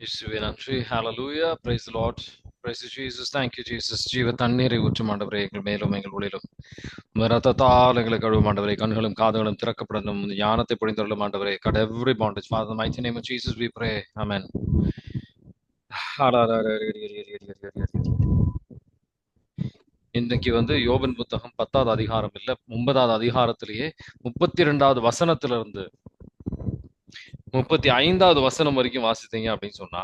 இயேசுவே நன்றி ஹalleluya praise the lord. Praise you jesus. Thank you jesus. ஜீவ தண்ணீரை ஊற்றும் ஆண்டவரே எங்கள் மேலும் எங்கள் உளிலும் உமது ரத்தத்தால் எங்களை கழுவும் ஆண்டவரே கண்களும் காதுகளும் திறக்கப்படணும் ஞானத்தை பொழிந்தருளும் ஆண்டவரே cut every bondage. Father in the mighty name of jesus we pray. Amen. இன்னைக்கு வந்து யோபன் புத்தகம் பத்தாவது அதிகாரம் இல்ல ஒன்பதாவது அதிகாரத்திலேயே முப்பத்தி ரெண்டாவது வசனத்திலிருந்து முப்பத்தி ஐந்தாவது வசனம் வரைக்கும் வாசித்தீங்க அப்படின்னு சொன்னா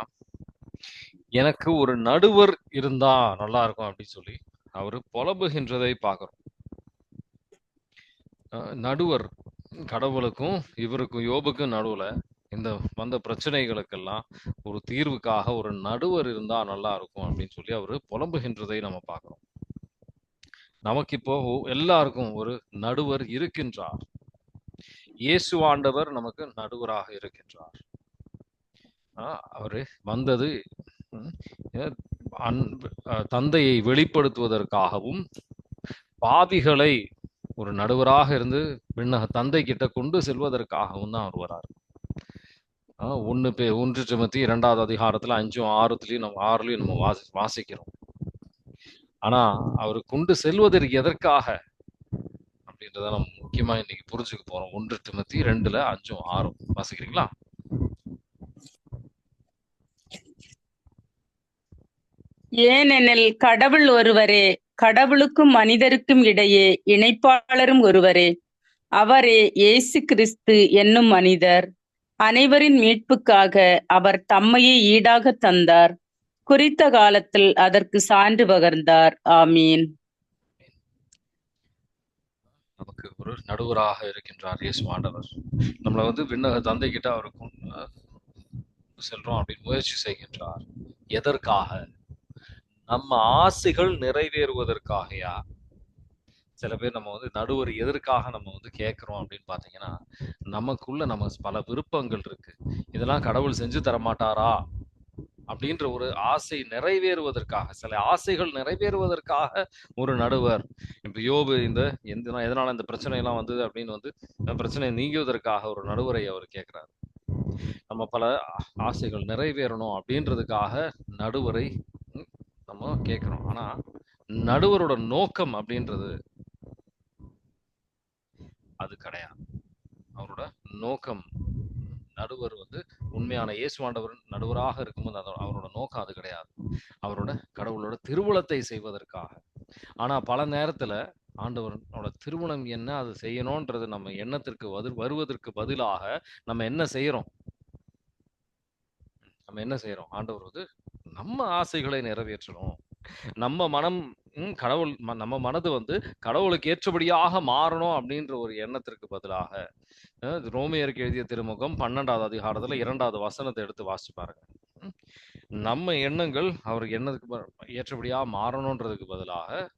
எனக்கு ஒரு நடுவர் இருந்தா நல்லா இருக்கும் அப்படின்னு சொல்லி அவரு புலம்புகின்றதை பார்க்கிறோம். நடுவர் கடவுளுக்கும் இவருக்கும் யோபுக்கும் நடுவுல இந்த வந்த பிரச்சனைகளுக்கெல்லாம் ஒரு தீர்வுக்காக ஒரு நடுவர் இருந்தா நல்லா இருக்கும் அப்படின்னு சொல்லி அவரு புலம்புகின்றதை நம்ம பார்க்கிறோம். நமக்கு இப்போ எல்லாருக்கும் ஒரு நடுவர் இருக்கின்றார். இயேசு ஆண்டவர் நமக்கு நடுவராக இருக்கின்றார். ஆஹ் அவரு வந்தது அன்பு அஹ் தந்தையை வெளிப்படுத்துவதற்காகவும் பாவிகளை ஒரு நடுவராக இருந்து விண்ணக தந்தை கிட்ட கொண்டு செல்வதற்காகவும் தான் அவர் வரார். ஆஹ் ஒண்ணு பே ஒன்று சுமத்தி இரண்டாவது அதிகாரத்துல அஞ்சும் ஆறுத்துலயும் நம்ம ஆறுலயும் நம்ம வாசி வாசிக்கிறோம். ஆனா அவர் கொண்டு செல்வதற்கு எதற்காக? அப்படின்றத நம்ம முக்கியமா இன்னைக்கு புரிஞ்சுக்க போறோம். ஒன்று திமத்தி ரெண்டுல அஞ்சும் ஆறும். வாசிக்கிறீங்களா? ஏனெனில் கடவுள் ஒருவரே கடவுளுக்கும் மனிதருக்கும் இடையே இணைப்பாளரும் ஒருவரே. அவரே இயேசு கிறிஸ்து என்னும் மனிதர். அனைவரின் மீட்புக்காக அவர் தம்மையே ஈடாக தந்தார். குறித்த காலத்தில் அதற்கு சான்று பகர்ந்தார். ஆமீன். நமக்கு ஒரு நடுவராக இருக்கின்றார் இயேசு ஆண்டவர். நம்மளை வந்து விண்ணக தந்தை கிட்ட அவருக்கும் செல்றோம் அப்படின்னு முயற்சி செய்கின்றார். எதற்காக? நம்ம ஆசைகள் நிறைவேறுவதற்காகயா? சில பேர் நம்ம வந்து நடுவர் எதற்காக நம்ம வந்து கேட்கிறோம் அப்படின்னு பார்த்தீங்கன்னா நமக்குள்ள நம்ம பல விருப்பங்கள் இருக்கு. இதெல்லாம் கடவுள் செஞ்சு தர மாட்டாரா அப்படின்ற ஒரு ஆசை நிறைவேறுவதற்காக சில ஆசைகள் நிறைவேறுவதற்காக ஒரு நடுவர். இப்போ யோபு இந்த எந்த எதனால இந்த பிரச்சனை எல்லாம் வந்தது அப்படின்னு வந்து இந்த பிரச்சனை நீங்குவதற்காக ஒரு நடுவரை அவர் கேட்கிறார். நம்ம பல ஆசைகள் நிறைவேறணும் அப்படின்றதுக்காக நடுவரை நம்ம கேட்கிறோம். ஆனா நடுவரோட நோக்கம் அப்படின்றது அது கிடையாது. அவரோட நோக்கம் நடுவர் வந்து உண்மையான இயேசுவாண்டவர் நடுவராக இருக்கும்போது அதோ- அவரோட நோக்கம் அது கிடையாது. அவரோட கடவுளோட திருவுளத்தை செய்வதற்காக. ஆனா பல நேரத்துல ஆண்டவரோட திருமணம் என்ன அது செய்யணும்ன்றது நம்ம எண்ணத்திற்கு வது வருவதற்கு பதிலாக நம்ம என்ன செய்யறோம் நம்ம என்ன செய்யறோம் ஆண்டவர் வந்து நம்ம ஆசைகளை நிறைவேற்றணும். நம்ம மனம் கடவுள் ம- நம்ம மனது வந்து கடவுளுக்கு ஏற்றபடியாக மாறணும் அப்படின்ற ஒரு எண்ணத்திற்கு பதிலாக ரோமியருக்கு எழுதிய திருமுகம் பன்னெண்டாவது அதிகாரத்துல இரண்டாவது வசனத்தை எடுத்து வாசிச்சு பாருங்க. நம்ம எண்ணங்கள் அவருக்கு எண்ணத்துக்கு ஏற்றபடியாக ஏற்றபடியா மாறணுன்றதுக்கு பதிலாக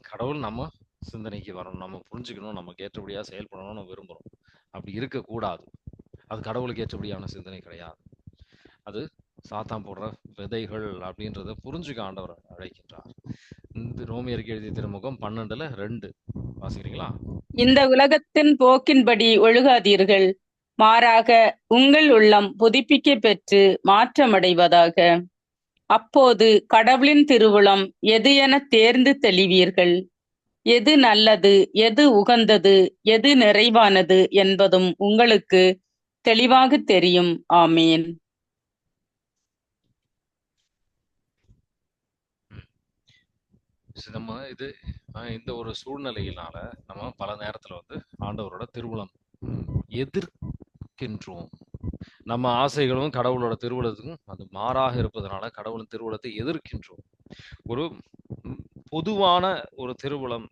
கடவுள் நம்ம சிந்தனைக்கு வரணும் நம்ம புரிஞ்சுக்கணும் நமக்கு ஏற்றபடியா செயல்படணும்னு நம்ம விரும்புறோம். அப்படி இருக்கக்கூடாது. அது கடவுளுக்கு ஏற்றபடியான சிந்தனை கிடையாது. அது சாத்தான் போடுற விதைகள் அப்படின்றத புரிஞ்சுக்க ஆண்டவர் அழைக்கின்றார். இந்த ரோமியருக்கு எழுதிய திருமுகம் பன்னெண்டுல ரெண்டு. வாசிக்கிறீங்களா? இந்த உலகத்தின் போக்கின்படி ஒழுகாதீர்கள். மாறாக உங்கள் உள்ளம் புதுப்பிக்க பெற்று மாற்றமடைவதாக. அப்போது கடவுளின் திருவுளம் எது என தேர்ந்து தெளிவீர்கள். எது நல்லது எது உகந்தது எது நிறைவானது என்பதும் உங்களுக்கு தெளிவாக தெரியும். ஆமீன். நம்ம இது. இந்த ஒரு சூழ்நிலையினால நம்ம பல நேரத்துல வந்து ஆண்டவரோட திருவுளம் எதிர்க்கின்றோம். நம்ம ஆசைகளும் கடவுளோட திருவுளத்துக்கும் அது மாறாக இருப்பதனால கடவுளின் திருவுளத்தை எதிர்க்கின்றோம். ஒரு பொதுவான ஒரு திருவுளம்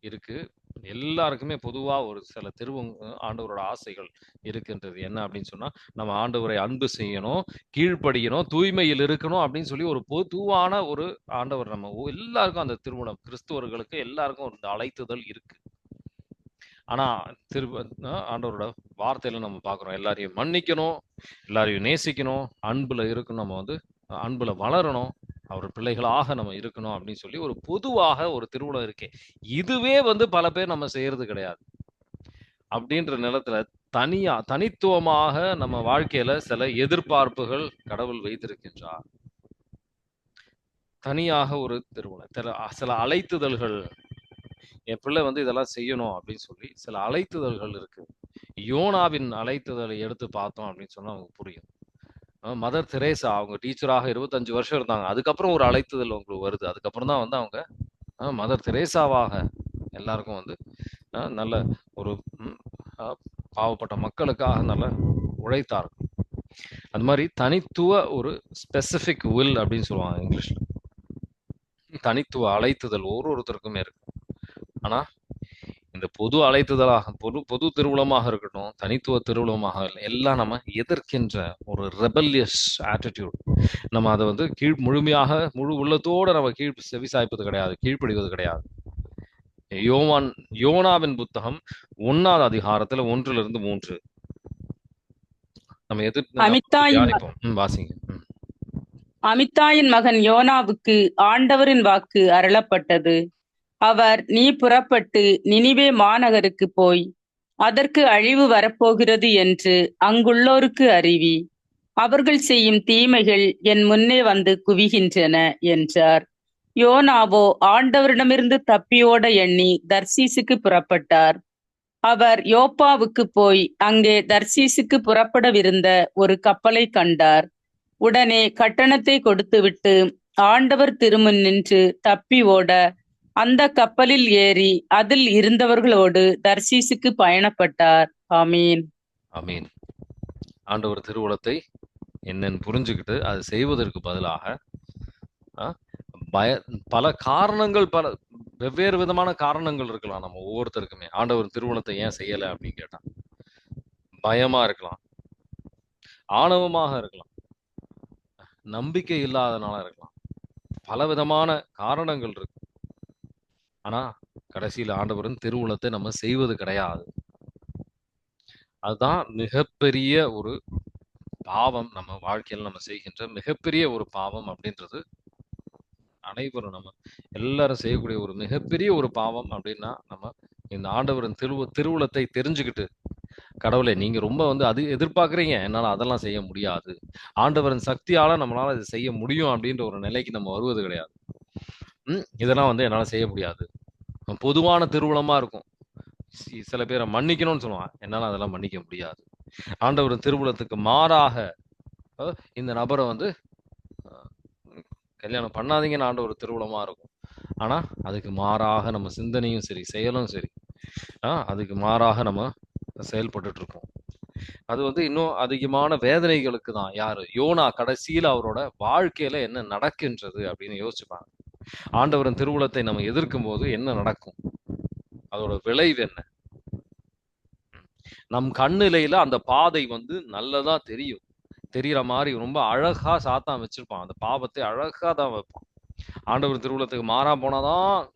இருக்கு. எல்லாருக்குமே பொதுவா ஒரு சில திருவு ஆண்டவரோட ஆசைகள் இருக்கின்றது. என்ன அப்படின்னு சொன்னா நம்ம ஆண்டவரை அன்பு செய்யணும் கீழ்ப்படியணும் தூய்மையில் இருக்கணும் அப்படின்னு சொல்லி ஒரு பொதுவான ஒரு ஆண்டவர் நம்ம எல்லாருக்கும் அந்த திருமணம் கிறிஸ்துவர்களுக்கு எல்லாருக்கும் ஒரு அழைத்துதல் இருக்கு. ஆனா திரு அஹ் ஆண்டவரோட வார்த்தையில நம்ம பார்க்குறோம் எல்லாரையும் மன்னிக்கணும் எல்லாரையும் நேசிக்கணும் அன்புல இருக்கணும் நம்ம வந்து அன்புல வளரணும். அவர் பிள்ளைகளாக நம்ம இருக்கணும் அப்படின்னு சொல்லி ஒரு பொதுவாக ஒரு திருமணம் இருக்கே. இதுவே வந்து பல பேர் நம்ம செய்யறது கிடையாது. அப்படின்ற நிலத்துல தனியா தனித்துவமாக நம்ம வாழ்க்கையில சில எதிர்பார்ப்புகள் கடவுள் வைத்திருக்கின்றார். தனியாக ஒரு திருமணம். சில சில அழைத்துதல்கள் என் பிள்ளை வந்து இதெல்லாம் செய்யணும் அப்படின்னு சொல்லி சில அழைத்துதல்கள் இருக்கு. யோனாவின் அழைத்துதலை எடுத்து பார்த்தோம் அப்படின்னு சொன்னா அவங்களுக்கு புரியும். மதர் தெரேசா அவங்க டீச்சராக இருபத்தஞ்சு வருஷம் இருந்தாங்க. அதுக்கப்புறம் ஒரு அழைத்துதல் உங்களுக்கு வருது. அதுக்கப்புறம் தான் வந்து அவங்க அஹ் மதர் தெரேசாவாக எல்லாருக்கும் வந்து நல்ல ஒரு ம், பாவப்பட்ட மக்களுக்காக நல்ல உழைத்தார் அது மாதிரி தனித்துவ ஒரு ஸ்பெசிஃபிக் வில் அப்படின்னு சொல்லுவாங்க இங்கிலீஷ்ல. தனித்துவ அழைத்துதல் ஒரு ஒருத்தருக்குமே இருக்கு. ஆனா இந்த பொது அழைத்துதலாக பொது பொது திருவுளமாக இருக்கட்டும் தனித்துவ திருவுளமாக இல்லை, எல்லாம் நம்ம எதிர்க்கின்ற ஒரு ரெபல்லியஸ் ஆட்டிடியூட் நம்ம அதை வந்து கீழ் முழுமையாக முழு உள்ளத்தோட நம்ம கீழ் செவிசாய்ப்பது கிடையாது கீழ்ப்படிவது கிடையாது. யோவான் யோனாவின் புத்தகம் ஒன்னாவது அதிகாரத்துல ஒன்றிலிருந்து மூன்று. நம்ம எதிர் நம்ம அமித்தாயின் தியானிப்போம். ம், வாசிங்க. ம். அமித்தாயின் மகன் யோனாவுக்கு ஆண்டவரின் வாக்கு அருளப்பட்டது. அவர் நீ புறப்பட்டு நினிவே மாநகருக்கு போய் அதற்கு அழிவு வரப்போகிறது என்று அங்குள்ளோருக்கு அறிவி. அவர்கள் செய்யும் தீமைகள் என் முன்னே வந்து குவிகின்றன என்றார். யோனாவோ ஆண்டவரிடமிருந்து தப்பியோட எண்ணி தர்சீசுக்கு புறப்பட்டார். அவர் யோப்பாவுக்கு போய் அங்கே தர்சீசுக்கு புறப்படவிருந்த ஒரு கப்பலை கண்டார். உடனே கட்டணத்தை கொடுத்துவிட்டு ஆண்டவர் திருமுன் நின்று தப்பி ஓட அந்த கப்பலில் ஏறி அதில் இருந்தவர்களோடு தர்சீசுக்கு பயணப்பட்டார். ஆமீன். ஆமீன். ஆண்டவர் திருவுளத்தை என்னன்னு புரிஞ்சுக்கிட்டு அது செய்வதற்கு பதிலாக ஆ, பய பல காரணங்கள் பல வெவ்வேறு விதமான காரணங்கள் இருக்கலாம். நம்ம ஒவ்வொருத்தருக்குமே. ஆண்டவர் திருவுளத்தை ஏன் செய்யலை அப்படின்னு கேட்டான் பயமா இருக்கலாம். ஆணவமாக இருக்கலாம். நம்பிக்கை இல்லாதனால இருக்கலாம். பல விதமான காரணங்கள் இருக்கு. ஆனா கடைசியில் ஆண்டவரின் திருவுளத்தை நம்ம செய்வது கிடையாது. அதுதான் மிகப்பெரிய ஒரு பாவம் நம்ம வாழ்க்கையில் நம்ம செய்கின்ற மிகப்பெரிய ஒரு பாவம் அப்படின்றது அனைவரும் நம்ம எல்லாரும் செய்யக்கூடிய ஒரு மிகப்பெரிய ஒரு பாவம் அப்படின்னா நம்ம இந்த ஆண்டவரின் திருவு திருவுளத்தை தெரிஞ்சுக்கிட்டு கடவுளை நீங்க ரொம்ப வந்து அது எதிர்பார்க்குறீங்க என்னால அதெல்லாம் செய்ய முடியாது. ஆண்டவரின் சக்தியால நம்மளால இதை செய்ய முடியும் அப்படின்ற ஒரு நிலைக்கு நம்ம வருவது கிடையாது. இதெல்லாம் வந்து என்னால் செய்ய முடியாது. பொதுவான திருவுளமா இருக்கும். சி- சில பேரை மன்னிக்கணும்னு சொல்லுவான் என்னால் அதெல்லாம் மன்னிக்க முடியாது. ஆண்டவரின் திருவுளத்துக்கு மாறாக இந்த நபரை வந்து கல்யாணம் பண்ணாதீங்கன்னு ஆண்டவர் திருவுளமா இருக்கும். ஆனா அதுக்கு மாறாக நம்ம சிந்தனையும் சரி செயலும் சரி ஆஹ் அதுக்கு மாறாக நம்ம செயல்பட்டு இருக்கோம் அது வந்து இன்னும் அதிகமான வேதனைகளுக்கு தான். யாரு? யோனா கடைசியில அவரோட வாழ்க்கையில என்ன நடக்கின்றது அப்படின்னு யோசிச்சுப்பாங்க. ஆண்டவரின் திருவுளத்தை நம்ம எதிர்க்கும் போது என்ன நடக்கும்? அதோட விளைவு என்ன? நம் கண்ணிலையில அந்த பாதை வந்து நல்லதா தெரியும். தெரியற மாதிரி ரொம்ப அழகா சாத்தான் வச்சிருப்பான். அந்த பாவத்தை அழகா தான் வைப்பான். ஆண்டவர் திருவுளத்துக்கு மாறா போனாதான்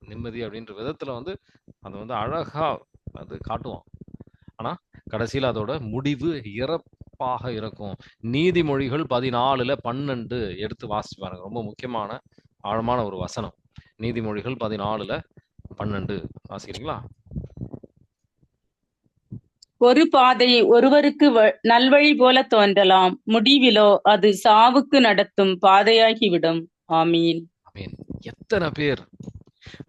நிம்மதி அப்படின்ற விதத்துல வந்து அதை வந்து அழகா அது காட்டுவான். ஆனா கடைசியில அதோட முடிவு இறப்பாக இருக்கும். நீதிமொழிகள் பதினாலுல பன்னெண்டு எடுத்து வாசிச்சு பாருங்க. ரொம்ப முக்கியமான ஆழமான ஒரு வசனம். நீதிமொழிகள் பதினாலுல பன்னெண்டு. வாசிக்கிறீங்களா? ஒரு பாதை ஒருவருக்கு நல்வழி போல தோன்றலாம். முடிவிலோ அது சாவுக்கு நடத்தும் பாதையாகிவிடும். ஆமீன். மீன் எத்தனை பேர்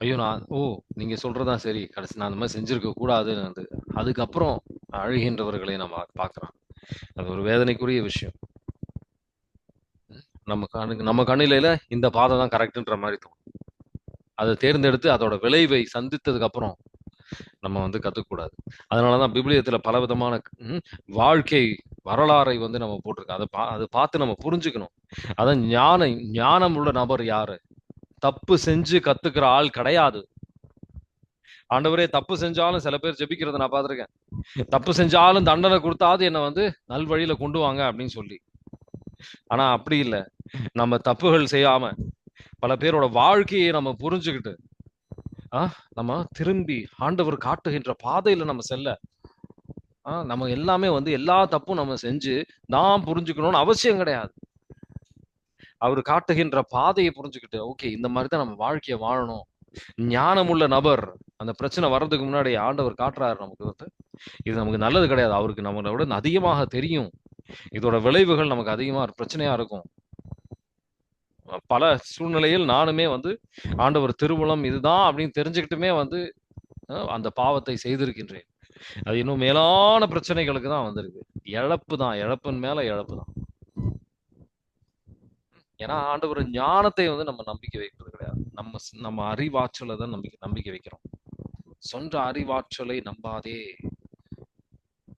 ஐயோ நான் ஓ நீங்க சொல்றதா சரி. கடைசி நான் அந்த மாதிரி செஞ்சிருக்க கூடாதுன்னு அதுக்கப்புறம் அழுகின்றவர்களை நம்ம பாக்குறோம் அது ஒரு வேதனைக்குரிய விஷயம். நம்ம கண்ணுக்கு நம்ம கண்ணிலையில இந்த பாதை தான் கரெக்ட்ன்ற மாதிரி தோணும். அதை தேர்ந்தெடுத்து அதோட விளைவை சந்தித்ததுக்கு அப்புறம் நம்ம வந்து கத்துக்கூடாது அதனாலதான் பிபிலியத்துல பல விதமான வாழ்க்கை வரலாறை வந்து நம்ம போட்டிருக்கோம் அதை பா அதை பார்த்து நம்ம புரிஞ்சுக்கணும். அதான் ஞான ஞானம் உள்ள நபர் யாரு? தப்பு செஞ்சு கத்துக்கிற ஆள் கிடையாது. ஆண்டவரே தப்பு செஞ்சாலும் சில பேர் ஜெபிக்கிறத நான் பார்த்திருக்கேன். தப்பு செஞ்சாலும் தண்டனை கொடுத்தாது என்னை வந்து நல்வழியில கொண்டு வாங்க அப்படின்னு சொல்லி. ஆனா அப்படி இல்லை. நம்ம தப்புகள் செய்யாம பல பேரோட வாழ்க்கையை நம்ம புரிஞ்சுக்கிட்டு ஆ நம்ம திரும்பி ஆண்டவர் காட்டுகின்ற பாதையில நம்ம செல்ல. ஆஹ் நம்ம எல்லாமே வந்து எல்லா தப்பும் நம்ம செஞ்சு நான் புரிஞ்சுக்கணும்னு அவசியம் கிடையாது. அவர் காட்டுகின்ற பாதையை புரிஞ்சுக்கிட்டு ஓகே இந்த மாதிரி தான் நம்ம வாழ்க்கையை வாழணும். ஞானமுள்ள நபர். அந்த பிரச்சனை வர்றதுக்கு முன்னாடி ஆண்டவர் காட்டுறாரு நமக்கு வந்து. இது நமக்கு நல்லது கிடையாது. அவருக்கு நம்மளை விட அதிகமாக தெரியும். இதோட விளைவுகள் நமக்கு அதிகமா பிரச்சனையா இருக்கும். பல சூழ்நிலையில் நானுமே வந்து ஆண்டவர் திருவுளம் இதுதான் அப்படின்னு தெரிஞ்சுக்கிட்டுமே வந்து அந்த பாவத்தை செய்திருக்கின்றேன். அது இன்னும் மேலான பிரச்சனைகளுக்கு தான் வந்திருக்கு. இழப்பு தான். இழப்பின் மேல இழப்பு தான். ஏன்னா ஆண்டவர் ஞானத்தை வந்து நம்ம நம்பிக்கை வைக்கிறது கிடையாது. நம்ம நம்ம அறிவாற்றலை தான் நம்பிக்கை நம்பிக்கை வைக்கிறோம். சொந்த அறிவாற்றலை நம்பாதே.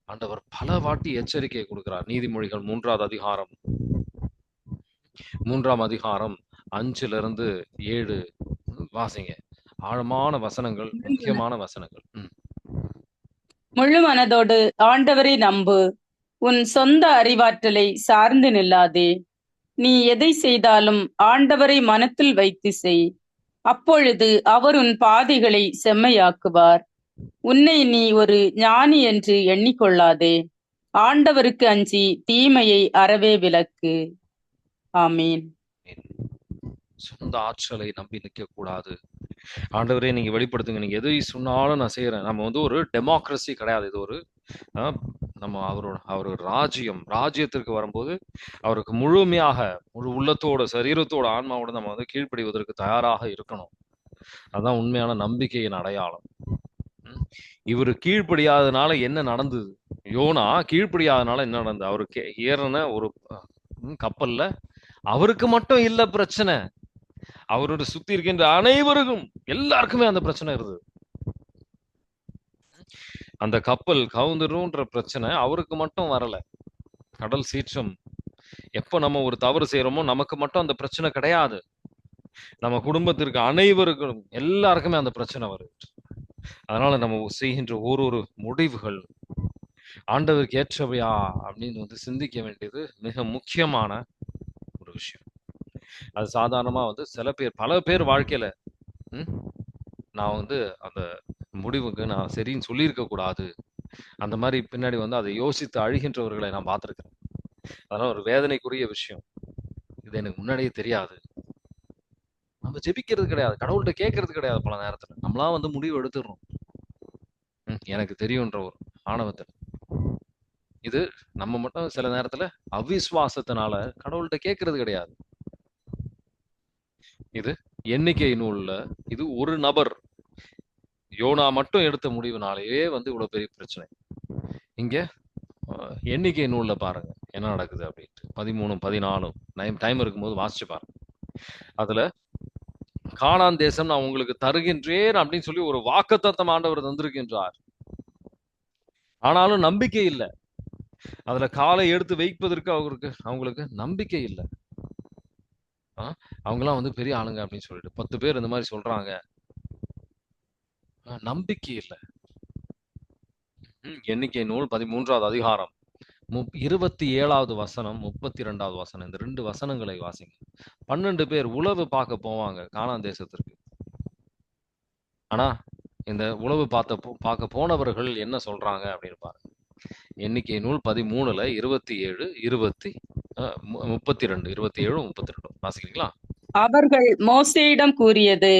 ஆண்டவர் பல வாட்டி எச்சரிக்கையை கொடுக்கிறார். நீதிமொழிகள் மூன்றாவது அதிகாரம். மூன்றாம் அதிகாரம் அஞ்சுல இருந்து ஏழு வாசிங்க. ஆழமான வசனங்கள் முக்கியமான வசனங்கள். முழு மனதோடு ஆண்டவரை நம்பு. உன் சொந்த அறிவாற்றலை சார்ந்து நில்லாதே. நீ எதை செய்தாலும் ஆண்டவரை மனத்தில் வைத்து செய். அப்பொழுது அவர் உன் பாதைகளை செம்மையாக்குவார். உன்னை நீ ஒரு ஞானி என்று எண்ணிக்கொள்ளாதே. ஆண்டவருக்கு அஞ்சி தீமையை அறவே விலக்கு ஆமீன். சொந்த ஆற்றலை நம்பி நிற்க கூடாது ஆண்டவரே நீங்க வெளிப்படுத்துங்க. நீங்க எதை சொன்னாலும் நான் செய்யறேன் நம்ம வந்து ஒரு டெமோக்ரஸி கிடையாது. இது ஒரு நம்ம அவரோட அவர் ராஜ்யம். ராஜ்யத்திற்கு வரும்போது அவருக்கு முழுமையாக முழு உள்ளத்தோட சரீரத்தோட ஆன்மாவோட நம்ம வந்து கீழ்ப்படிவதற்கு தயாராக இருக்கணும். அதான் உண்மையான நம்பிக்கையின் அடையாளம். இவர் இவரு கீழ்ப்படியாதனால என்ன நடந்தது? யோனா கீழ்ப்படியாதனால என்ன நடந்தது? அவருக்கு ஏறின ஒரு கப்பல்ல அவருக்கு மட்டும் இல்ல பிரச்சனை. அவரோட சுத்தி இருக்கின்ற அனைவருக்கும் எல்லாருக்குமே அந்த பிரச்சனை இருந்தது. அந்த கப்பல் கவுந்துருன்ற பிரச்சனை அவருக்கு மட்டும் வரல. கடல் சீற்றம். எப்ப நம்ம ஒரு தவறு செய்யறோமோ நமக்கு மட்டும் அந்த பிரச்சனை கிடையாது. நம்ம குடும்பத்திற்கு அனைவருக்கும் எல்லாருக்குமே அந்த பிரச்சனை வருது. அதனால நம்ம செய்கின்ற ஒரு ஒரு முடிவுகள் ஆண்டவருக்கு ஏற்றவையா அப்படின்னு வந்து சிந்திக்க வேண்டியது மிக முக்கியமான ஒரு விஷயம். அது சாதாரணமாக வந்து சில பேர் பல பேர் வாழ்க்கையில் ம், நான் வந்து அந்த முடிவுக்கு நான் சரின்னு சொல்லியிருக்க கூடாது. அந்த மாதிரி பின்னாடி வந்து அதை யோசித்து அழுகின்றவர்களை நான் பார்த்துருக்கிறேன். அதெல்லாம் ஒரு வேதனைக்குரிய விஷயம். இது எனக்கு முன்னாடியே தெரியாது. நம்ம ஜெபிக்கிறது கிடையாது. கடவுள்கிட்ட கேட்கறது கிடையாது பல நேரத்துல. நம்மளா வந்து முடிவு எடுத்துடுறோம். ம், எனக்கு தெரியுன்ற ஒரு ஆணவத்தில். இது நம்ம மட்டும் சில நேரத்துல அவிஸ்வாசத்தினால கடவுள்கிட்ட கேட்கறது கிடையாது. இது எண்ணிக்கை நூல்ல இது ஒரு நபர் யோனா மட்டும் எடுத்த முடிவுனாலேயே வந்து இவ்வளவு பெரிய பிரச்சனை. இங்க எண்ணிக்கை நூல்ல பாருங்க என்ன நடக்குது அப்படின்ட்டு. பதிமூணு பதினாலும் டைம் டைம் இருக்கும்போது வாசிச்சு பாருங்க. அதுல காணான் தேசம் நான் உங்களுக்கு தருகின்றேன் அப்படின்னு சொல்லி ஒரு வாக்குத்தத்தம் ஆண்டவர் தந்திருக்கின்றார். ஆனாலும் நம்பிக்கை இல்லை. அதுல காலை எடுத்து வைப்பதற்கு அவருக்கு அவங்களுக்கு நம்பிக்கை இல்லை. அவங்களாம் வந்து பெரிய ஆளுங்க அப்படின்னு சொல்லிட்டு பத்து பேர் இந்த மாதிரி சொல்றாங்க. நம்பிக்கை இல்லை. எண்ணிக்கை நூல் பதிமூன்றாவது அதிகாரம். முப் இருபத்தி ஏழாவது வசனம் முப்பத்தி ரெண்டாவது வசனம் இந்த ரெண்டு வசனங்களை வாசிங்க. பன்னெண்டு பேர் உழவு பார்க்க போவாங்க காணா தேசத்திற்கு. ஆனா இந்த உழவு பார்த்த பார்க்க போனவர்கள் என்ன சொல்றாங்க அப்படின்னு பாருங்க. எண்ணிக்கை நூல் பதிமூணுல இருபத்தி ஏழு இருபத்தி முப்பத்தி ரெண்டு இருபத்தி ஏழு முப்பத்தி ரெண்டு வாசிக்கிறீங்களா? அவர்கள் மோசையிடம் கூறியது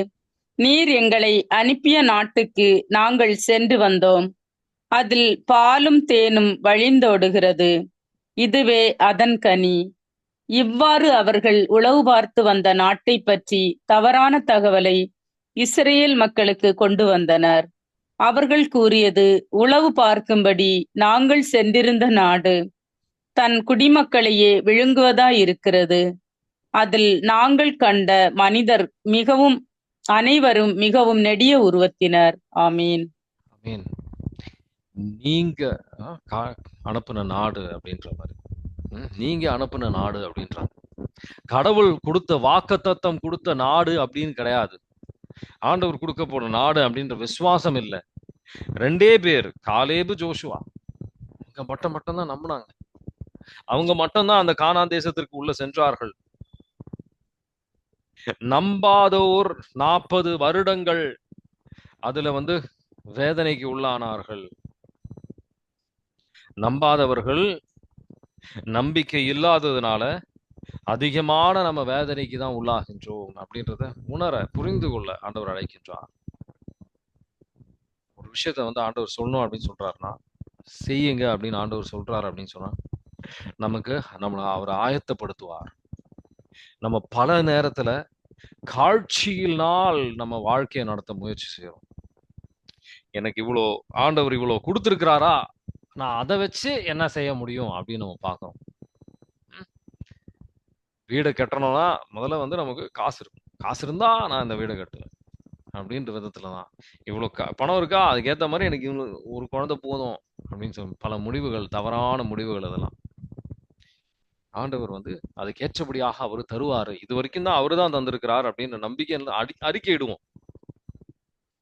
நீர் எங்களை அனுப்பிய நாட்டுக்கு நாங்கள் சென்று வந்தோம். அதில் பாலும் தேனும் வழிந்தோடுகிறது. இதுவே அதன் கனி. இவ்வாறு அவர்கள் உளவு பார்த்து வந்த நாட்டை பற்றி தவறான தகவலை இஸ்ரேல் மக்களுக்கு கொண்டு வந்தனர். அவர்கள் கூறியது உளவு பார்க்கும்படி நாங்கள் சென்றிருந்த நாடு தன் குடிமக்களையே விழுங்குவதாயிருக்கிறது. அதில் நாங்கள் கண்ட மனிதர் மிகவும் அனைவரும் மிகவும் நெடிய உருவத்தினர். ஆமீன். ஆமீன். நீங்க கா- அனுப்புன நாடு அப்படின்ற மாதிரி. நீங்க அனுப்புன நாடு அப்படின்றாங்க. கடவுள் கொடுத்த வாக்குத்தத்தம் கொடுத்த நாடு அப்படின்னு கிடையாது. ஆண்டவர் கொடுக்க போற நாடு அப்படின்ற விசுவாசம் இல்லை. ரெண்டே பேர் காலேபு ஜோஷுவா அவங்க மட்டும் மட்டும்தான் நம்பினாங்க. அவங்க மட்டும்தான் அந்த கானான் தேசத்திற்கு உள்ள சென்றார்கள். நம்பாதோர் நாற்பது வருடங்கள் அதுல வந்து வேதனைக்கு உள்ளானார்கள். நம்பாதவர்கள் நம்பிக்கை இல்லாததுனால அதிகமான நம்ம வேதனைக்கு தான் உள்ளாகின்றோம் அப்படின்றத உணர புரிந்து கொள்ள ஆண்டவர் அழைக்கின்றார். ஒரு விஷயத்த வந்து ஆண்டவர் சொல்லணும் அப்படின்னு சொல்றாருன்னா செய்யுங்க அப்படின்னு ஆண்டவர் சொல்றாரு அப்படின்னு சொன்னா நமக்கு நம்மளை அவர் ஆயத்தப்படுத்துவார். நம்ம பல நேரத்துல காட்சியினால் நம்ம வாழ்க்கையை நடத்த முயற்சி செய்யறோம் எனக்கு இவ்வளோ ஆண்டவர் இவ்வளோ கொடுத்துருக்கிறாரா? நான் அதை வச்சு என்ன செய்ய முடியும் அப்படின்னு நம்ம பார்க்கறோம். வீடை கட்டணும்னா முதல்ல வந்து நமக்கு காசு இருக்கும். காசு இருந்தா நான் இந்த வீடை கட்டுவேன். அப்படின்ற விதத்துல தான் இவ்வளோ க பணம் இருக்கா? அதுக்கேற்ற மாதிரி எனக்கு இவ்வளோ ஒரு குழந்தை போதும் அப்படின்னு சொல்லி பல முடிவுகள் தவறான முடிவுகள் அதெல்லாம். ஆண்டவர் வந்து அதுக்கேற்றபடியாக அவர் தருவாரு. இது வரைக்கும் தான் அவரு தான் தந்திருக்கிறார் அப்படின்ற நம்பிக்கை அடி அறிக்கையிடுவோம்.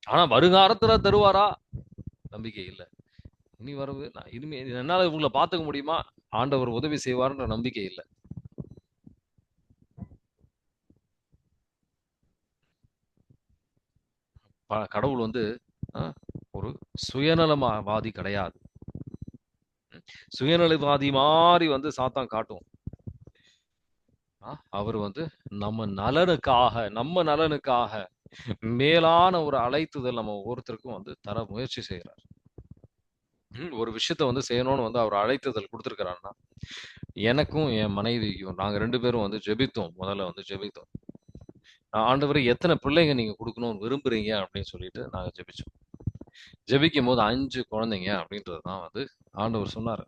ஆனா வருங்காலத்துல தருவாரா? நம்பிக்கை இல்லை. இனி வரவு நான் இனிமே என்னால இவங்களை பார்த்துக்க முடியுமா? ஆண்டவர் உதவி செய்வார்ன்ற நம்பிக்கை இல்லை. கடவுள் வந்து ஒரு சுயநலவாதி கிடையாது. சுயநலவாதி மாதிரி வந்து சாத்தான் காட்டும். அவர் வந்து நம்ம நலனுக்காக நம்ம நலனுக்காக மேலான ஒரு அழைத்துதல் நம்ம ஒவ்வொருத்தருக்கும் வந்து தர முயற்சி செய்கிறார் ஒரு விஷயத்த வந்து செய்யணும்னு வந்து அவர் அழைத்துதல் கொடுத்துருக்கிறாருன்னா எனக்கும் என் மனைவிக்கும் நாங்க ரெண்டு பேரும் வந்து ஜெபித்தோம் முதல்ல வந்து ஜெபித்தோம். ஆண்டவரை எத்தனை பிள்ளைங்க நீங்க கொடுக்கணும்னு விரும்புறீங்க அப்படின்னு சொல்லிட்டு நாங்க ஜெபிச்சோம். ஜெபிக்கும் போது அஞ்சு குழந்தைங்க அப்படின்றது தான் வந்து ஆண்டவர் சொன்னாரு.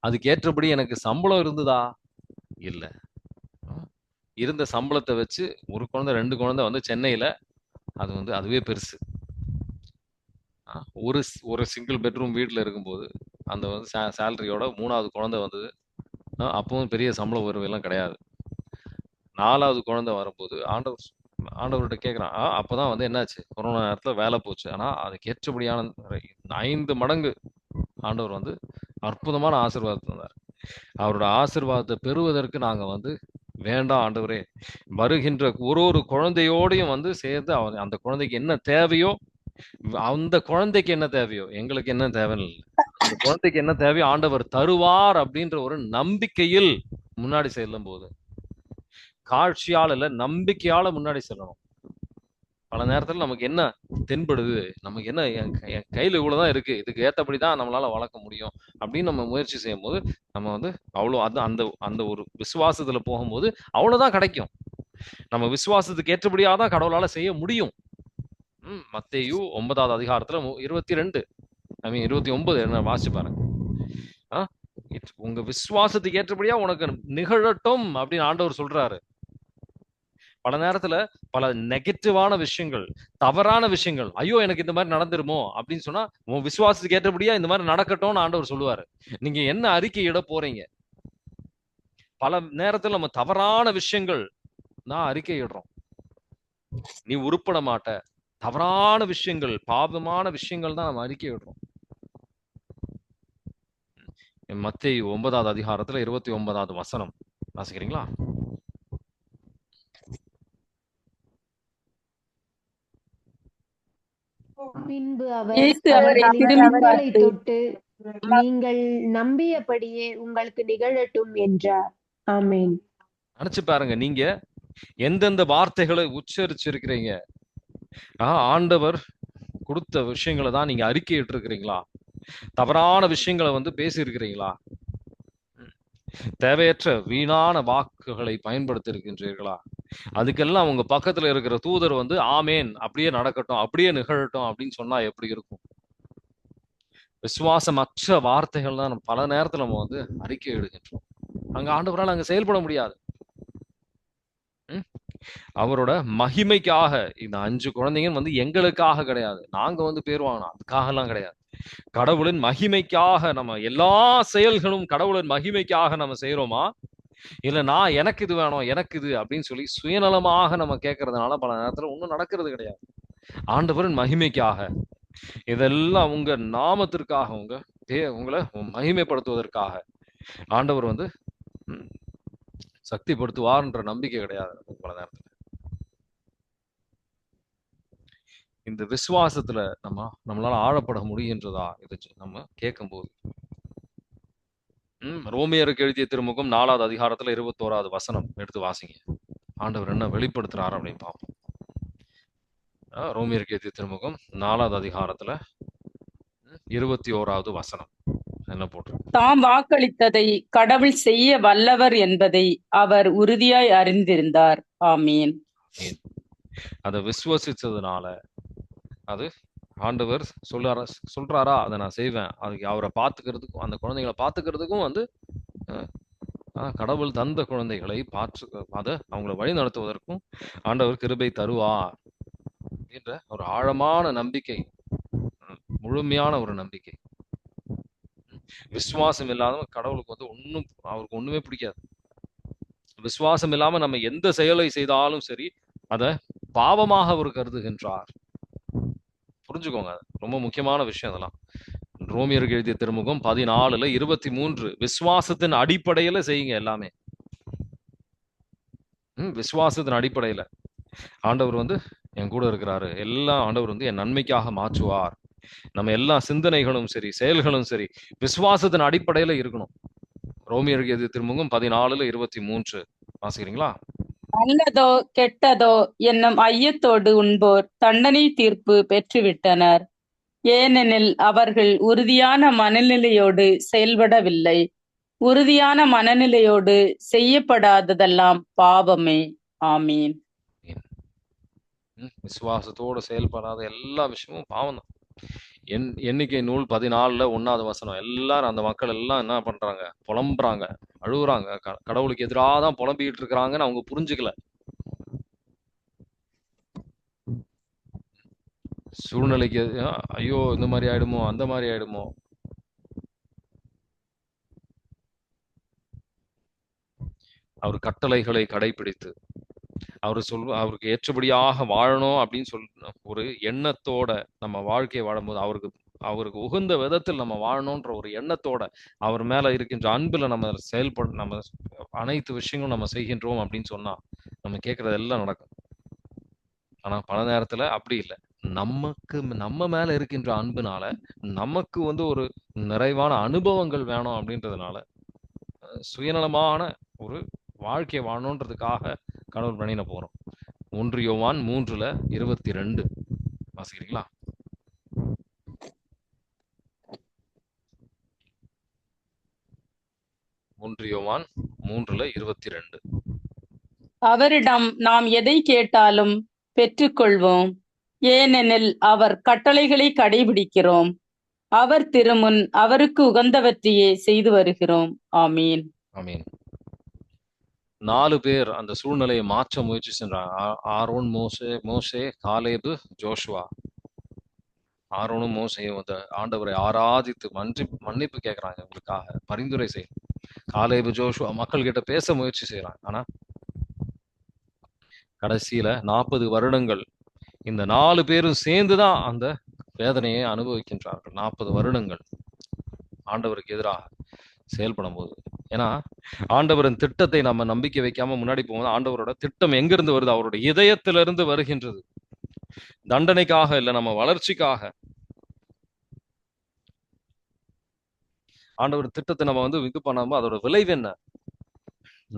அதுக்கு ஏற்றபடி எனக்கு சம்பளம் இருந்ததா? இல்லை. இருந்த சம்பளத்தை வச்சு ஒரு குழந்தை ரெண்டு குழந்தை வந்து சென்னையில அது வந்து அதுவே பெருசு. ஒரு ஒரு சிங்கிள் பெட்ரூம் வீட்டில் இருக்கும்போது அந்த வந்து சே சேலரியோட மூணாவது குழந்தை வந்தது. அப்பவும் பெரிய சம்பள உயர்வெல்லாம் கிடையாது. நாலாவது குழந்தை வரும்போது ஆண்டவர் ஆண்டவர்கிட்ட கேட்குறான் அப்போதான் வந்து என்னாச்சு? கொரோனா நேரத்தில் வேலை போச்சு. ஆனால் அதுக்கு ஏற்றபடியான ஐந்து மடங்கு ஆண்டவர் வந்து அற்புதமான ஆசீர்வாதத்தை தந்தார் அவரோட ஆசிர்வாதத்தை பெறுவதற்கு நாங்கள் வந்து வேண்டாம் ஆண்டவரே. வருகின்ற ஒரு ஒரு குழந்தையோடையும் வந்து சேர்ந்து அவன் அந்த குழந்தைக்கு என்ன தேவையோ அந்த குழந்தைக்கு என்ன தேவையோ எங்களுக்கு என்ன தேவைன்னு அந்த குழந்தைக்கு என்ன தேவையோ ஆண்டவர் தருவார் அப்படின்ற ஒரு நம்பிக்கையில் முன்னாடி செல்லும் போது காட்சியால் இல்ல நம்பிக்கையால முன்னாடி செல்லணும். பல நேரத்துல நமக்கு என்ன தென்படுது? நமக்கு என்ன என் கை- என் கையில இவ்வளவுதான் இருக்கு. இதுக்கு ஏத்தபடி தான் நம்மளால வளர்க்க முடியும் அப்படின்னு நம்ம முயற்சி செய்யும் போது நம்ம வந்து அவ்வளோ அது அந்த அந்த ஒரு விசுவாசத்துல போகும்போது அவ்வளவுதான் கிடைக்கும். நம்ம விசுவாசத்துக்கு ஏற்றபடியாக தான் கடவுளால செய்ய முடியும். உம் மத்தேயு ஒன்பதாவது அதிகாரத்துல இருபத்தி ரெண்டு ஐ மீன் இருபத்தி ஒன்பது என்ன வாசிச்சு பாருங்க. ஆ உங்க விசுவாசத்துக்கு ஏற்றபடியா உனக்கு நிகழட்டும் அப்படின்னு ஆண்டவர் சொல்றாரு. பல நேரத்துல பல நெகட்டிவான விஷயங்கள் தவறான விஷயங்கள் ஐயோ எனக்கு இந்த மாதிரி நடந்துருமோ அப்படின்னு சொன்னா உன் விசுவாசத்துக்கு ஏற்றபடியா இந்த மாதிரி நடக்கட்டும்னு ஆண்டவர் சொல்லுவாரு. நீங்க என்ன அறிக்கையிட போறீங்க? பல நேரத்துல நம்ம தவறான விஷயங்கள் நான் அறிக்கை இடுறோம். நீ உருப்பட மாட்ட. தவறான விஷயங்கள் பாவமான விஷயங்கள் தான் நம்ம அறிக்கை இடுறோம். மத்திய ஒன்பதாவது அதிகாரத்துல இருபத்தி ஒன்பதாவது வசனம். வாசிக்கிறீங்களா? பின்பு அவர் தொட்டு நீங்கள் நம்பியபடியே உங்களுக்கு நிகழட்டும் என்றார். ஆமென். நினைச்சு பாருங்க நீங்க எந்தெந்த வார்த்தைகளை உச்சரிச்சிருக்கிறீங்க? ஆ, ஆண்டவர் கொடுத்த விஷயங்களை தான் நீங்க அறிக்கையிட்டு இருக்கிறீங்களா தவறான விஷயங்களை வந்து பேசி இருக்கிறீங்களா தேவையற்ற வீணான வாக்குகளை பயன்படுத்தி இருக்கின்றீர்களா அதுக்கெல்லாம் அவங்க பக்கத்துல இருக்கிற தூதர் வந்து ஆமேன் அப்படியே நடக்கட்டும் அப்படியே நிகழட்டும் அப்படின்னு சொன்னா எப்படி இருக்கும்? விசுவாசமற்ற வார்த்தைகள் தான் பல நேரத்துல நம்ம வந்து அறிக்கை எடுக்கின்றோம். அங்க ஆண்டவரால் அங்க செயல்பட முடியாது. அவரோட மகிமைக்காக இந்த அஞ்சு குழந்தைங்க வந்து எங்களுக்காக கிடையாது. நாங்க வந்து பேர் வாங்கணும் அதுக்காக எல்லாம் கிடையாது. கடவுளின் மகிமைக்காக நம்ம எல்லா செயல்களும் கடவுளின் மகிமைக்காக நம்ம செய்யறோமா இல்ல நான் எனக்கு இது வேணும் எனக்கு இது அப்படின்னு சொல்லி சுயநலமாக நம்ம கேட்கறதுனால பல நேரத்துல ஒண்ணும் நடக்கிறது கிடையாது. ஆண்டவரின் மகிமைக்காக. இதெல்லாம் உங்க நாமத்திற்காக உங்க உங்களை மகிமைப்படுத்துவதற்காக. ஆண்டவர் வந்து சக்திப்படுத்துவார்ன்ற நம்பிக்கை கிடையாது பல நேரத்துல. இந்த விசுவாசத்துல நம்ம நம்மளால ஆழப்பட முடிகின்றதா? இதை நம்ம கேட்கும்போது. போது ரோமியருக்கு எழுதிய திருமுகம் நாலாவது அதிகாரத்துல இருபத்தோராவது வசனம் எடுத்து வாசிங்க. ஆண்டவர் என்ன வெளிப்படுத்துறாரு அப்படின்னு ஆ, ரோமியருக்கு எழுதிய திருமுகம் நாலாவது அதிகாரத்துல இருபத்தி ஓராவது வசனம். என்ன போட்டு தாம் வாக்களித்ததை கடவுள் செய்ய வல்லவர் என்பதை அவர் உறுதியாய் அறிந்திருந்தார். ஆமீன். அதை விசுவசிச்சதுனால அது ஆண்டவர் சொல்றாரா சொல்றாரா அதை நான் செய்வேன். அதுக்கு அவரை பார்த்துக்கிறதுக்கும் அந்த குழந்தைகளை பார்த்துக்கிறதுக்கும் வந்து கடவுள் தந்த குழந்தைகளை பார்த்து அதை அவங்கள வழி நடத்துவதற்கும் ஆண்டவர் கிருபை தருவார் என்ற ஒரு ஆழமான நம்பிக்கை முழுமையான ஒரு நம்பிக்கை. விசுவாசம் இல்லாதவன் கடவுளுக்கு வந்து ஒன்றும் அவருக்கு ஒண்ணுமே பிடிக்காது. விசுவாசம் இல்லாம நம்ம எந்த செயலை செய்தாலும் சரி அதை பாவமாக அவர் கருதுகின்றார். புரிஞ்சுக்கோங்க. ரொம்ப முக்கியமான விஷயம் அதெல்லாம் ரோமியருக்கு எழுதிய திருமுகம் பதினாலுல இருபத்தி மூன்று விசுவாசத்தின் அடிப்படையில செய்யுங்க எல்லாமே. ம், விசுவாசத்தின் அடிப்படையில. ஆண்டவர் வந்து என் கூட இருக்கிறாரு. எல்லாம் ஆண்டவர் வந்து என் நன்மைக்காக மாற்றுவார். நம்ம எல்லா சிந்தனைகளும் சரி செயல்களும் சரி விசுவாசத்தின் அடிப்படையில இருக்கணும். ரோமியருக்கு எழுதிய திருமுகம் பதினாலுல இருபத்தி மூன்று வாசிக்கிறீங்களா? நல்லதோ கெட்டதோ என்னும் ஐயத்தோடு உண்போர் தண்டனை தீர்ப்பு பெற்றுவிட்டனர். ஏனெனில் அவர்கள் உறுதியான மனநிலையோடு செயல்படவில்லை. உறுதியான மனநிலையோடு செய்யப்படாததெல்லாம் பாவமே. ஆமீன். விசுவாசத்தோடு செயல்படாத எல்லா விஷயமும் பாவம் தான் என் எண்ணிக்கை நூல் பதினாலுல ஒன்னாவது வசனம். எல்லாரும் அந்த மக்கள் எல்லாம் என்ன பண்றாங்க? புலம்புறாங்க. அழுகுறாங்க. க- கடவுளுக்கு எதிராக தான் புலம்பிக்கிட்டு இருக்கிறாங்கன்னு அவங்க புரிஞ்சுக்கல. சூழ்நிலைக்கு ஐயோ இந்த மாதிரி ஆயிடுமோ? அந்த மாதிரி ஆயிடுமோ? அவர் கட்டளைகளை கடைபிடித்து அவர் சொல் அவருக்கு ஏற்றபடியாக வாழணும் அப்படின்னு சொல் ஒரு எண்ணத்தோட நம்ம வாழ்க்கையை வாழும்போது அவருக்கு அவருக்கு உகந்த விதத்தில் நம்ம வாழணுன்ற ஒரு எண்ணத்தோட அவர் மேல இருக்கின்ற அன்புல நம்ம செயல்பட நம்ம அனைத்து விஷயங்களும் நம்ம செய்கின்றோம் அப்படின்னு சொன்னா நம்ம கேட்கறது எல்லாம் நடக்கும். ஆனா பல நேரத்துல அப்படி இல்லை. நமக்கு நம்ம மேல இருக்கின்ற அன்புனால நமக்கு வந்து ஒரு நிறைவான அனுபவங்கள் வேணும் அப்படின்றதுனால சுயநலமான ஒரு வாழ்க்கையை வாழணுன்றதுக்காக கடவுள் பண்ணின போறோம். ஒன்று யோவான் மூன்றுல இருபத்தி ரெண்டு வாசிக்கிறீங்களா? ஒன்று யோவான் மூன்றுல இருபத்தி ரெண்டு அவரிடம் நாம் எதை கேட்டாலும் பெற்றுக்கொள்வோம். ஏனெனில் அவர் கட்டளைகளை கடைபிடிக்கிறோம். அவர் திருமுன் அவருக்கு உகந்தவற்றையே செய்து வருகிறோம். ஆமீன். ஆமீன். நாலு பேர் அந்த சூழ்நிலையை மாற்ற முயற்சி சென்றாங்க. ஆரோன் மோசே மோசே காலேபு ஜோஷுவா. ஆரோனும் மோசையும் அந்த ஆண்டவரை ஆராதித்து மன்றி மன்னிப்பு கேட்கிறாங்க உங்களுக்காக பரிந்துரை செய்யும் காலேபு ஜோஷுவா மக்கள் கிட்ட பேச முயற்சி செய்யறாங்க ஆனா கடைசியில நாற்பது வருடங்கள் இந்த நாலு பேரும் சேர்ந்துதான் அந்த வேதனையை அனுபவிக்கின்றார்கள். நாற்பது வருடங்கள் ஆண்டவருக்கு எதிராக. செயல்படும் போது ஏன்னா ஆண்டவரின் திட்டத்தை நம்ம நம்பிக்கை வைக்காம முன்னாடி போகும்போது ஆண்டவரோட திட்டம் எங்கிருந்து வருது? அவரோட இதயத்திலிருந்து வருகின்றது. தண்டனைக்காக இல்லை நம்ம வளர்ச்சிக்காக. ஆண்டவர் திட்டத்தை நம்ம வந்து இது பண்ணாம அதோட விளைவு என்ன?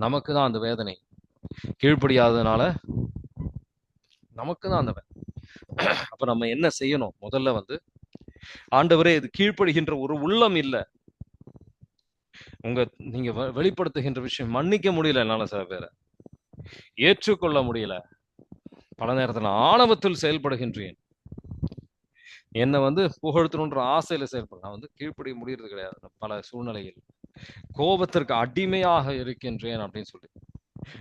நமக்கு தான் அந்த வேதனை. கீழ்ப்படியாததுனால நமக்கு தான் அந்த அப்ப நம்ம என்ன செய்யணும்? முதல்ல வந்து ஆண்டவரே இது கீழ்ப்படுகின்ற ஒரு உள்ளம் இல்லை. உங்க நீங்க வெளிப்படுத்துகின்ற விஷயம் மன்னிக்க முடியல என்னால சில பேரை. ஏற்றுக்கொள்ள முடியல. பல நேரத்துல ஆணவத்தில் செயல்படுகின்றேன். என்னை வந்து புகழ்த்தணுன்ற ஆசையில செயல்பட நான் வந்து கீழ்ப்படிய முடியறது கிடையாது. பல சூழ்நிலையில் கோபத்திற்கு அடிமையாக இருக்கின்றேன் அப்படின்னு சொல்லி.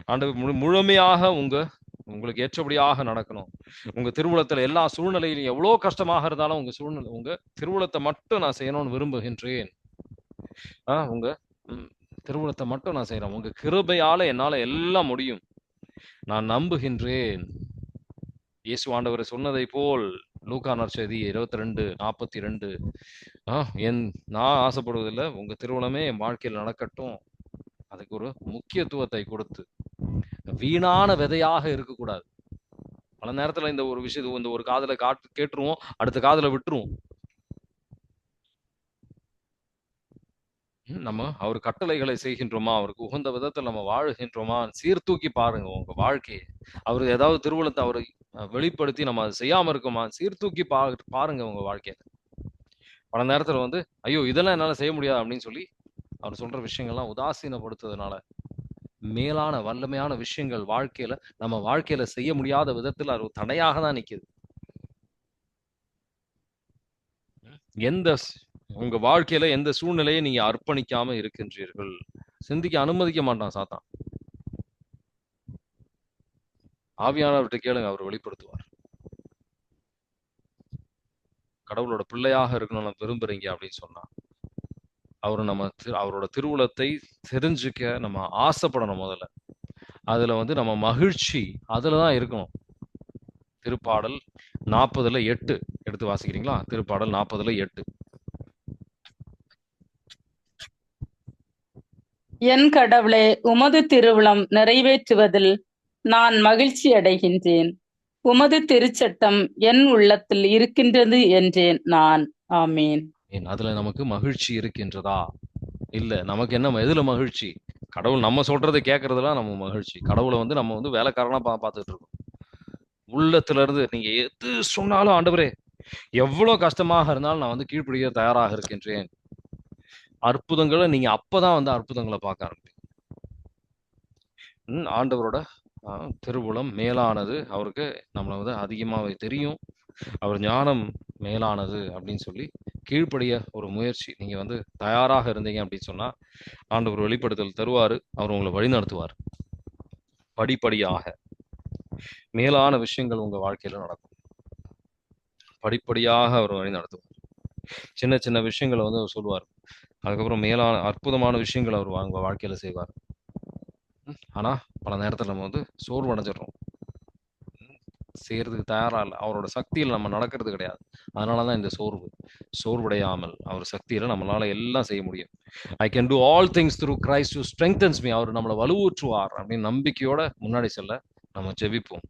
ஆண்டு முழு முழுமையாக உங்க உங்களுக்கு ஏற்றபடியாக நடக்கணும். உங்க திருவுளத்துல எல்லா சூழ்நிலையிலும் எவ்வளவு கஷ்டமாக இருந்தாலும் உங்க சூழ்நிலை உங்க திருவுளத்தை மட்டும் நான் செய்யணும்னு விரும்புகின்றேன். ஆஹ் உங்க ம், மட்டும் நான் செய்யறேன் உங்க கிருபையால என்னால எல்லாம் முடியும். நான் நம்புகின்றேன். இயேசு ஆண்டவர் சொன்னதை போல் லூக்கா நற்செய்தி இருபத்தி ரெண்டு நாற்பத்தி ரெண்டு என் நான் ஆசைப்படுவதில்லை. உங்க திருமணமே என் வாழ்க்கையில் நடக்கட்டும். அதுக்கு ஒரு முக்கியத்துவத்தை கொடுத்து வீணான விதையாக இருக்கக்கூடாது. பல நேரத்துல இந்த ஒரு விஷயத்தை இந்த ஒரு காதுல காட்டு கேட்டுருவோம். அடுத்த காதுல விட்டுருவோம். ம், நம்ம அவர் கட்டளைகளை செய்கின்றோமா அவருக்கு உகந்த விதத்தில் நம்ம வாழுகின்றோமா சீர்தூக்கி பாருங்க உங்க வாழ்க்கையை. அவர் ஏதாவது திருவுளத்தை அவர் வெளிப்படுத்தி நம்ம அதை செய்யாம இருக்கோமா சீர்தூக்கி பா பாருங்க உங்க வாழ்க்கையை. பல நேரத்துல வந்து ஐயோ இதெல்லாம் என்னால செய்ய முடியாது அப்படின்னு சொல்லி அவர் சொல்ற விஷயங்கள்லாம் உதாசீனப்படுத்துறதுனால மேலான வல்லமையான விஷயங்கள் வாழ்க்கையில நம்ம வாழ்க்கையில செய்ய முடியாத விதத்துல அது ஒரு தடையாக தான் நிக்குது. எந்த ஸ்- உங்க வாழ்க்கையில எந்த சூழ்நிலையை நீங்க அர்ப்பணிக்காம இருக்கின்றீர்கள்? சிந்திக்க அனுமதிக்க மாட்டான் சாத்தான். ஆவியானவர்கிட்ட கேளுங்க அவர் வெளிப்படுத்துவார். கடவுளோட பிள்ளையாக இருக்கணும் விரும்புறீங்க அப்படின்னு சொன்னா அவர் நம்ம அவரோட திருவுளத்தை தெரிஞ்சுக்க நம்ம ஆசைப்படணும் முதல்ல. அதுல வந்து நம்ம மகிழ்ச்சி அதுல தான் இருக்கணும். திருப்பாடல் நாற்பதுல எட்டு எடுத்து வாசிக்கிறீங்களா? திருப்பாடல் நாற்பதுல எட்டு. என் கடவுளே உமது திருவிழம் நிறைவேற்றுவதில் நான் மகிழ்ச்சி அடைகின்றேன். உமது திருச்சட்டம் என் உள்ளத்தில் இருக்கின்றது என்றேன் நான். ஆமீன். அதுல நமக்கு மகிழ்ச்சி இருக்கின்றதா? இல்ல நமக்கு என்ன எதுல மகிழ்ச்சி? கடவுள் நம்ம சொல்றதை கேட்கறதுலாம் நம்ம மகிழ்ச்சி. கடவுளை வந்து நம்ம வந்து வேலைக்காரனா பா பார்த்துட்டு இருக்கோம். உள்ளத்துல இருந்து நீங்க எது சொன்னாலும் ஆண்டவரே எவ்வளவு கஷ்டமாக இருந்தாலும் நான் வந்து கீழ்ப்படிய தயாராக இருக்கின்றேன். அற்புதங்களை நீங்க அப்பதான் வந்து அற்புதங்களை பார்க்க ஆரம்பிப்பீங்க. ஆண்டவரோட திருவுளம் மேலானது. அவருக்கு நம்மளை வந்து அதிகமாகவே தெரியும். அவர் ஞானம் மேலானது அப்படின்னு சொல்லி கீழ்ப்படிய ஒரு முயற்சி. நீங்க வந்து தயாராக இருந்தீங்க அப்படின்னு சொன்னா ஆண்டவர் வெளிப்படுத்தல் தருவார். அவர் உங்களை வழி நடத்துவார். படிப்படியாக. மேலான விஷயங்கள் உங்க வாழ்க்கையில நடக்கும். படிப்படியாக அவர் வழி நடத்துவார். சின்ன சின்ன விஷயங்களை வந்து அவர் சொல்லுவார். அதுக்கப்புறம் மேலான அற்புதமான விஷயங்களை அவர் உங்க வாழ்க்கையில செய்வார். ம், ஆனா பல நேரத்துல நம்ம வந்து சோர்வடைஞ்சிடுறோம். செய்கிறதுக்கு செய்யறதுக்கு தயாரா இல்லை. அவரோட சக்தியில் நம்ம நடக்கிறது கிடையாது. அதனாலதான் இந்த சோர்வு. சோர்வடையாமல் அவர் சக்தியில நம்மளால எல்லாம் செய்ய முடியும். I can do all things through Christ to strengthens me அவர் நம்மளை வலுவூற்றுவார் அப்படின்னு நம்பிக்கையோட முன்னாடி செல்ல நம்ம ஜெபிப்போம்.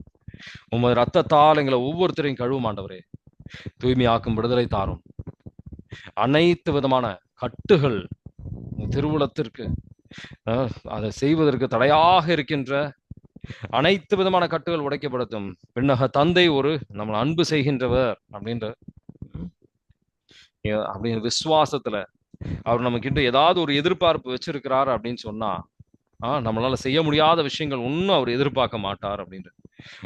உமது ரத்தத்தால் எங்களை ஒவ்வொருத்தரையும் கழுவுமாண்டவரே தூய்மையாக்கும் விடுதலை தாரும். அனைத்து விதமான கட்டுகள் திருவுளத்திற்கு அதை செய்வதற்கு தடையாக இருக்கின்ற அனைத்து விதமான கட்டுகள் உடைக்கப்படுத்தும். பின்னக தந்தை ஒரு நம்மளை அன்பு செய்கின்றவர் அப்படின்ற. உம், அப்படின்னு விசுவாசத்துல அவர் நம்ம கிட்ட ஏதாவது ஒரு எதிர்பார்ப்பு வச்சிருக்கிறார் அப்படின்னு சொன்னா ஆஹ் நம்மளால செய்ய முடியாத விஷயங்கள் ஒன்றும் அவர் எதிர்பார்க்க மாட்டார் அப்படின்ற.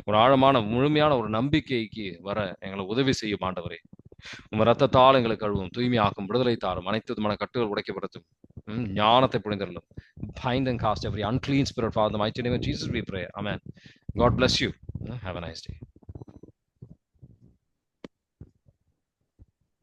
ஒரு ஆழமான முழுமையான ஒரு நம்பிக்கைக்கு வர எங்களை உதவி செய்யும் ஆண்டவரே. உம் ரத்தத்தால் எங்களை கழுவும் தூய்மையாக்கும் விடுதலை தாரும் அனைத்து விதமான கட்டுகள் உடைக்கப்படுத்தும் ஞானத்தை புரிந்தருளும் bind and cast every unclean spirit for the mighty name Jesus we prayer amen God bless you have a nice day